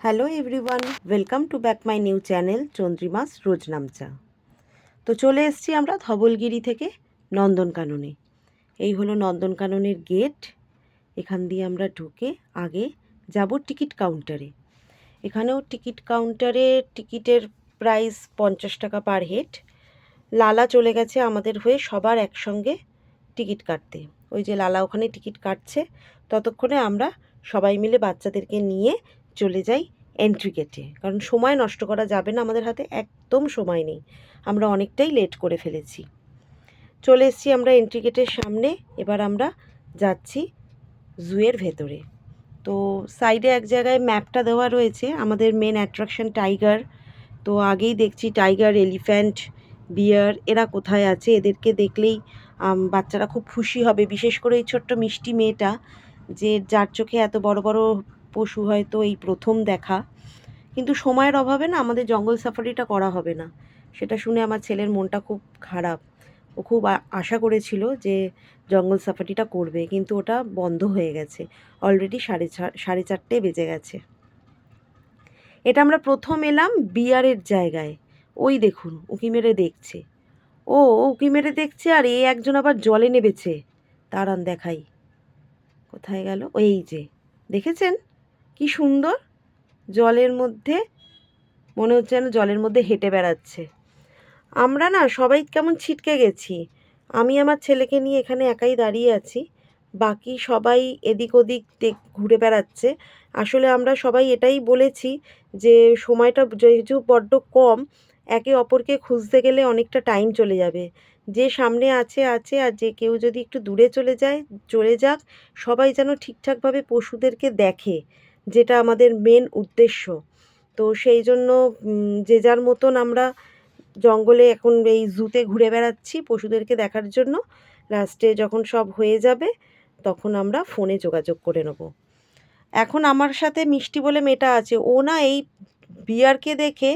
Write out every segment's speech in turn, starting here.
Hello everyone welcome to back my new channel Chandrima's রোজনামচা তো চলে এসেছি আমরা ধবলগিরি থেকে নন্দনকাননে। এই হলো নন্দনকাননের গেট এখান দিয়ে আমরা ঢুকে আগে যাব টিকিট কাউন্টারে এখানেও টিকিট কাউন্টারে টিকিটের প্রাইস পঞ্চাশ টাকা পার হেড লালা চলে গেছে আমাদের হয়ে সবার একসঙ্গে টিকিট কাটতে। ওই যে লালা ওখানে টিকিট কাটছে, ততক্ষণে আমরা সবাই মিলে বাচ্চাদেরকে নিয়ে চলে যাই এন্ট্রি গেটে কারণ সময় নষ্ট করা যাবে না আমাদের হাতে, একদম সময় নেই। আমরা অনেকটাই লেট করে ফেলেছি। চলে এসেছি আমরা এন্ট্রি গেটের সামনে, এবার আমরা যাচ্ছি জুয়ের ভেতরে। তো সাইডে এক জায়গায় ম্যাপটা দেওয়া রয়েছে, আমাদের মেন অ্যাট্রাকশন টাইগার তো আগেই দেখছি টাইগার এলিফ্যান্ট বিয়ার এরা কোথায় আছে? এদেরকে দেখলেই বাচ্চারা খুব খুশি হবে। বিশেষ করে এই ছোট্ট মিষ্টি মেয়েটা, যে যার চোখে এত বড় বড় পশু হয়তো এই প্রথম দেখা। কিন্তু সময়ের অভাবে না আমাদের জঙ্গল সাফারিটা করা হবে না। সেটা শুনে আমার ছেলের মনটা খুব খারাপ। ও খুব আশা করেছিল যে জঙ্গল সাফারিটা করবে, কিন্তু ওটা বন্ধ হয়ে গেছে। অলরেডি সাড়ে সাড়ে চারটে বেজে গেছে। এটা আমরা প্রথম এলাম বিয়ারের জায়গায়। ওই দেখুন, উকি মেরে দেখছে। ও ও উকি মেরে দেখছে আর এ একজন আবার জলে নেবেছে। দাঁড়ান দেখাই। কোথায় গেল? ওই যে। দেখেছেন? কি সুন্দর? জলের মধ্যে, মনে হচ্ছে যেন জলের মধ্যে হেঁটে বেড়াচ্ছে। আমরা না সবাই কেমন ছিটকে গেছি। আমি আমার ছেলেকে নিয়ে এখানে একাই দাঁড়িয়ে আছি। বাকি সবাই এদিক ওদিক ঘুরে বেড়াচ্ছে। আসলে আমরা সবাই এটাই বলেছি যে সময়টা যেহেতু বড্ড কম, একে অপরকে খুঁজতে গেলে অনেকটা টাইম চলে যাবে। যে সামনে আছে আছে আর যে কেউ যদি একটু দূরে চলে যায়, চলে যাক, সবাই যেন ঠিকঠাকভাবে পশুদেরকে দেখে। যেটা আমাদের মেন উদ্দেশ্য। তো সেই জন্য যে যার মতন আমরা জঙ্গলে এখন এই জুতে ঘুরে বেড়াচ্ছি পশুদেরকে দেখার জন্য লাস্টে যখন সব হয়ে যাবে, তখন আমরা ফোনে যোগাযোগ করে নেব। এখন আমার সাথে মিষ্টি বলে মেয়েটা আছে, ও না এই বিয়ারকে দেখে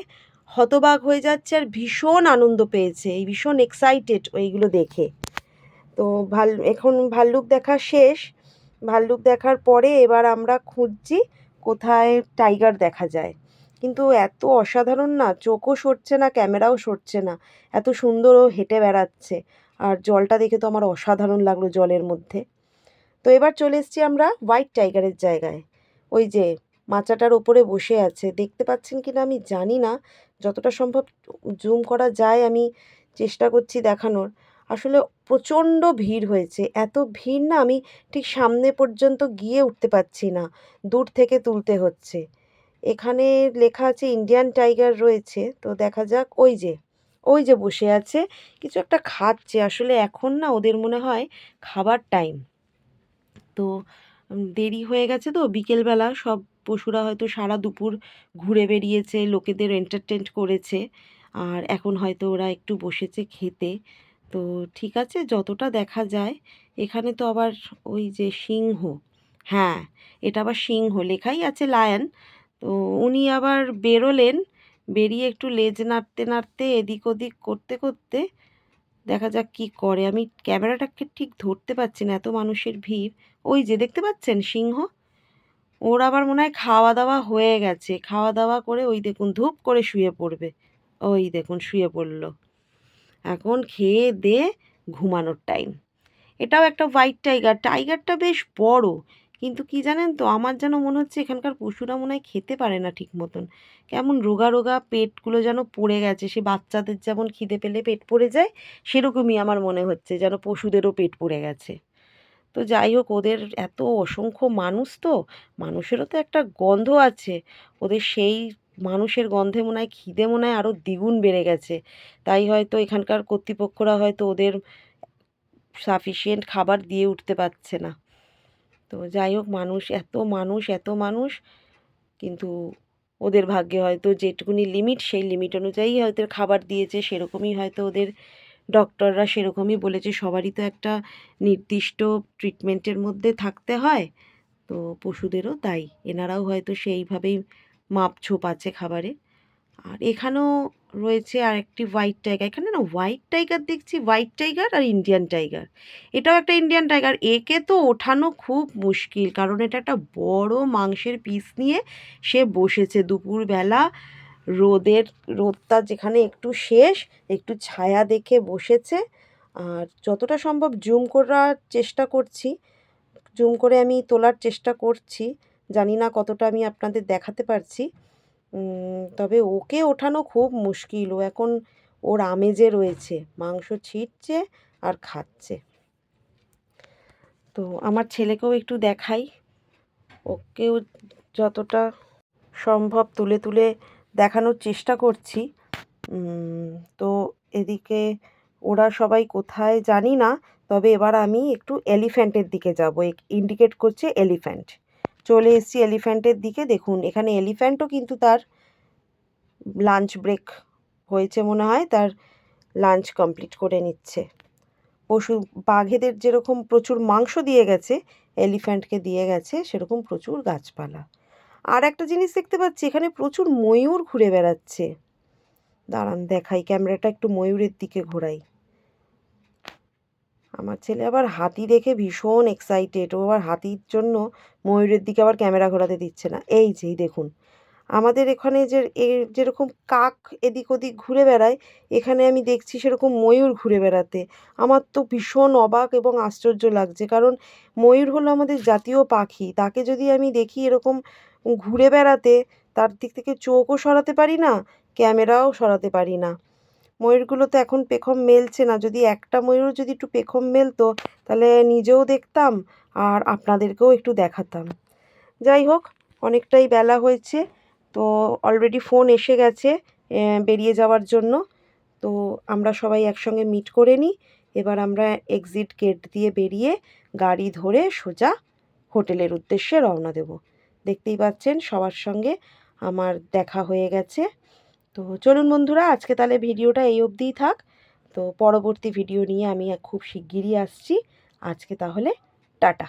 হতবাক হয়ে যাচ্ছে আর ভীষণ আনন্দ পেয়েছে, এই ভীষণ এক্সাইটেড এইগুলো দেখে। তো ভালো, এখন ভাল্লুক দেখা শেষ ভাল্লুক দেখার পরে এবার আমরা খুঁজছি কোথায় টাইগার দেখা যায়। কিন্তু এত অসাধারণ না, চোখও সরছে না, ক্যামেরাও সরছে না। এত সুন্দর ও হেঁটে বেড়াচ্ছে। আর জলটা দেখে তো আমার অসাধারণ লাগল জলের মধ্যে। তো এবার চলে এসেছি আমরা হোয়াইট টাইগারের জায়গায়। ওই যে মাচাটার ওপরে বসে আছে। দেখতে পাচ্ছেন কি না আমি জানি না। যতটা সম্ভব জুম করা যায় আমি চেষ্টা করছি দেখানোর। আসলে প্রচণ্ড ভিড় হয়েছে। এত ভিড় না আমি ঠিক সামনে পর্যন্ত গিয়ে উঠতে পারছি না। দূর থেকে তুলতে হচ্ছে। এখানে লেখা আছে ইন্ডিয়ান টাইগার রয়েছে। তো দেখা যাক, ওই যে ওই যে বসে আছে। কিছু একটা খাচ্ছে। আসলে এখন না ওদের মনে হয় খাবার টাইম তো দেরি হয়ে গেছে তো বিকেলবেলা। সব পশুরা হয়তো সারা দুপুর ঘুরে বেরিয়েছে লোকেদের এন্টারটেন করেছে। আর এখন হয়তো ওরা একটু বসেছে খেতে। তো ঠিক আছে, যতটা দেখা যায়। এখানে তো আবার ওই যে সিংহ। হ্যাঁ এটা আবার সিংহ। লেখাই আছে লায়ন। তো উনি আবার বেরোলেন। বেরিয়ে একটু লেজ নাড়তে নাড়তে, এদিক ওদিক করতে করতে দেখা যাক কি করে। আমি ক্যামেরাটাকে ঠিক ধরতে পারছি না, এত মানুষের ভিড়। ওই যে দেখতে পাচ্ছেন সিংহ? ওর আবার মনে হয় খাওয়া দাওয়া হয়ে গেছে। খাওয়া দাওয়া করে ওই দেখুন ধূপ করে শুয়ে পড়বে। ওই দেখুন শুয়ে পড়ল। এখন খেয়ে দে ঘুমানোর টাইম এটাও একটা হোয়াইট টাইগার টাইগারটা বেশ বড়, কিন্তু কি জানেন তো, আমার যেন মনে হচ্ছে এখানকার পশুরা মনে হয় খেতে পারে না ঠিক মতন। কেমন রোগা রোগা পেটগুলো যেন পড়ে গেছে, সে বাচ্চাদের যেমন খিদে পেলে পেট পড়ে যায়, সেরকমই আমার মনে হচ্ছে যেন পশুদেরও পেট পড়ে গেছে। তো যাই হোক, ওদের এত অসংখ্য মানুষ তো, মানুষেরও তো একটা গন্ধ আছে, ওদের সেই মানুষের গন্ধে মনে হয়, খিদে মনে হয় আরও দ্বিগুণ বেড়ে গেছে। তাই হয়তো এখানকার কর্তৃপক্ষরা হয়তো ওদের সাফিসিয়েন্ট খাবার দিয়ে উঠতে পারছে না। তো যাই হোক, মানুষ এত মানুষ এত মানুষ, কিন্তু ওদের ভাগ্যে হয়তো যেটুকুনি লিমিট সেই লিমিট অনুযায়ী হয়তো খাবার দিয়েছে, সেরকমই হয়তো ওদের ডক্টররা সেরকমই বলেছে, সবারই তো একটা নির্দিষ্ট ট্রিটমেন্টের মধ্যে থাকতে হয়। তো পশুদেরও তাই, এনারাও হয়তো সেইভাবেই মাপ ছোপ আছে খাবারে। আর এখানেও রয়েছে আর একটি হোয়াইট টাইগার এখানে না হোয়াইট টাইগার দেখছি হোয়াইট টাইগার আর ইন্ডিয়ান টাইগার এটাও একটা ইন্ডিয়ান টাইগার একে তো ওঠানো খুব মুশকিল কারণ এটা একটা বড় মাংসের পিস নিয়ে সে বসেছে। দুপুরবেলা রোদের, রোদটা যেখানে একটু শেষ, একটু ছায়া দেখে বসেছে। আর যতটা সম্ভব জুম করার চেষ্টা করছি। জুম করে আমি তোলার চেষ্টা করছি। জানি না কতটা আমি আপনাদের দেখাতে পারছি। তবে ওকে ওঠানো খুব মুশকিল। ও এখন ওর আমেজে রয়েছে। মাংস ছিটছে আর খাচ্ছে। তো আমার ছেলেকেও একটু দেখাই। ওকেও যতটা সম্ভব তুলে তুলে দেখানোর চেষ্টা করছি। তো এদিকে ওরা সবাই কোথায় জানি না। তবে এবার আমি একটু এলিফ্যান্টের দিকে যাব। ইন্ডিকেট করছে এলিফ্যান্ট। চলে এসেছি এলিফ্যান্টের দিকে। দেখুন, এখানে এলিফ্যান্টও কিন্তু তার লাঞ্চ ব্রেক হয়েছে মনে হয়, তার লাঞ্চ কমপ্লিট করে নিচ্ছে। পশু, বাঘেদের যেরকম প্রচুর মাংস দিয়ে গেছে, এলিফ্যান্টকে দিয়ে গেছে, সেরকম প্রচুর গাছপালা। আর একটা জিনিস দেখতে পাচ্ছি, এখানে প্রচুর ময়ূর ঘুরে বেড়াচ্ছে। দাঁড়ান, দেখাই, ক্যামেরাটা একটু ময়ূরের দিকে ঘোরাই। আমার ছেলে আবার হাতি দেখে ভীষণ এক্সাইটেড ও আবার হাতির জন্য ময়ূরের দিকে আবার ক্যামেরা ঘোরাতে দিচ্ছে না। এই যেই দেখুন, আমাদের এখানে যে যেরকম কাক এদিক ওদিক ঘুরে বেড়ায়, এখানে আমি দেখছি সেরকম ময়ূর ঘুরে বেড়াতে। আমার তো ভীষণ অবাক এবং আশ্চর্য লাগছে, কারণ ময়ূর হলো আমাদের জাতীয় পাখি, তাকে যদি আমি দেখি এরকম ঘুরে বেড়াতে, তার দিক থেকে চোখও সরাতে পারি না ক্যামেরাও সরাতে পারি না। ময়ূরগুলো তো এখন পেখম মেলছে না। যদি একটা ময়ূর যদি একটু পেখম মেলতো, তাহলে নিজেও দেখতাম আর আপনাদেরকেও একটু দেখাতাম। যাই হোক, অনেকটাই বেলা হয়েছে, তো অলরেডি ফোন এসে গেছে বেরিয়ে যাওয়ার জন্য। তো আমরা সবাই একসঙ্গে মিট করে নিই, এবার আমরা এক্সিট গেট দিয়ে বেরিয়ে গাড়ি ধরে সোজা হোটেলের উদ্দেশ্যে রওনা দেব। দেখতেই পাচ্ছেন সবার সঙ্গে আমার দেখা হয়ে গেছে। তো চলুন বন্ধুরা, আজকে তাহলে ভিডিওটা এই অবধিই থাক। তো পরবর্তী ভিডিও নিয়ে আমি খুব শিগগিরই আসছি। আজকে তাহলে টাটা।